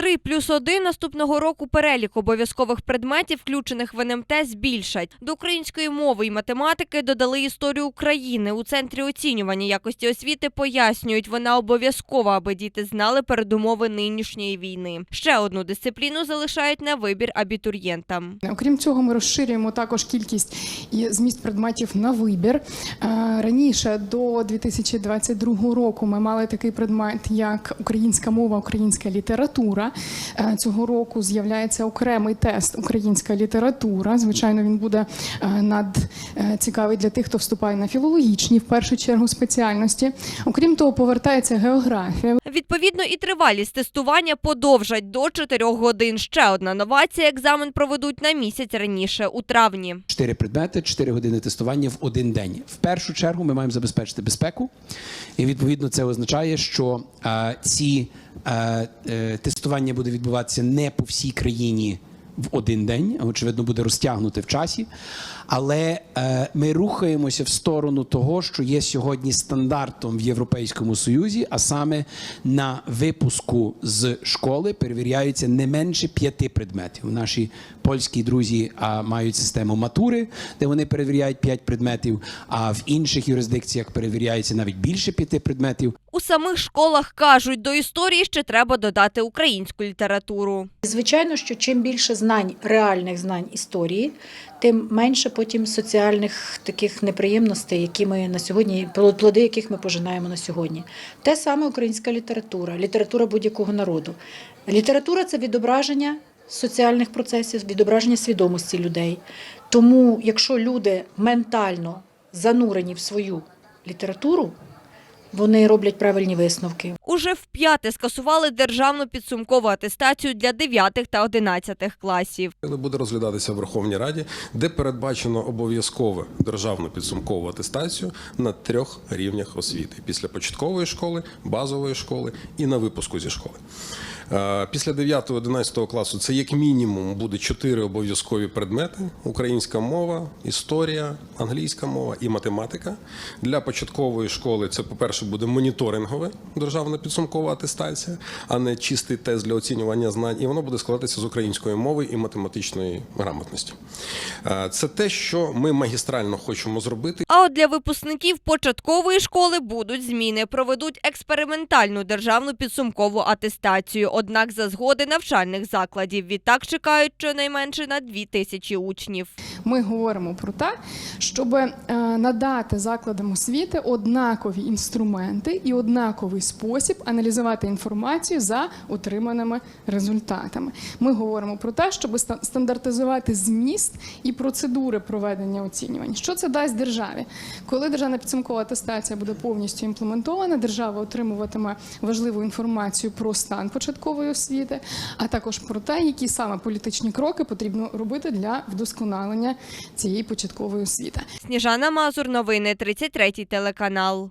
3 плюс 1 наступного року перелік обов'язкових предметів, включених в НМТ, збільшать. До української мови і математики додали історію України. У центрі оцінювання якості освіти пояснюють, вона обов'язкова, аби діти знали передумови нинішньої війни. Ще одну дисципліну залишають на вибір абітурієнтам. Окрім цього, ми розширюємо також кількість і зміст предметів на вибір. Е, Раніше до 2022 року ми мали такий предмет, як українська мова, українська література. Е, Цього року з'являється окремий тест Українська література. Звичайно, він буде е, над е, цікавий для тих, хто вступає на філологічні в першу чергу спеціальності. Окрім того, повертається географія. Відповідно, і тривалість тестування подовжать до 4 годин. Ще одна новація: екзамен проведуть на місяць раніше, у травні. Чотири предмети, 4 години тестування в один день. В першу чергу ми маємо забезпечити безпеку, і відповідно це означає, що е, ці тестування буде відбуватися не по всій країні в один день, очевидно буде розтягнути в часі. Але е, ми рухаємося в сторону того, що є сьогодні стандартом в Європейському Союзі, а саме на випуску з школи перевіряються не менше п'яти предметів. Наші польські друзі мають систему матури, де вони перевіряють п'ять предметів, а в інших юрисдикціях перевіряється навіть більше п'яти предметів. Самих школах кажуть, до історії ще треба додати українську літературу. Звичайно, що чим більше знань, реальних знань історії, тим менше потім соціальних таких неприємностей, які ми на сьогодні, плоди яких ми пожинаємо на сьогодні. Те саме українська література, література будь-якого народу. Література це відображення соціальних процесів, відображення свідомості людей. Тому, якщо люди ментально занурені в свою літературу, вони роблять правильні висновки. Уже вп'яте скасували державну підсумкову атестацію для 9 та 11 класів. Але буде розглядатися в Верховній Раді, де передбачено обов'язкове державну підсумкову атестацію на трьох рівнях освіти: після початкової школи, базової школи і на випуску зі школи. Е, Після 9-11 класу це як мінімум буде чотири обов'язкові предмети: українська мова, історія, англійська мова і математика. Для початкової школи це, по-перше, буде моніторингова державна підсумкова атестація, а не чистий тест для оцінювання знань, і воно буде складатися з української мови і математичної грамотності. Е, Це те, що ми магістрально хочемо зробити. А от для випускників початкової школи будуть зміни. Проведуть експериментальну державну підсумкову атестацію. Однак за згоди навчальних закладів відтак чекають щонайменше на дві тисячі учнів. Ми говоримо про те, щоб е, надати закладам освіти однакові інструменти і однаковий спосіб аналізувати інформацію за отриманими результатами. Ми говоримо про те, щоб стандартизувати зміст і процедури проведення оцінювань. Що це дасть державі? Коли державна підсумкова атестація буде повністю імплементована, держава отримуватиме важливу інформацію про стан початкової освіти, а також про те, які саме політичні кроки потрібно робити для вдосконалення цієї початкової освіти. Сніжана Мазур, новини 33 телеканал.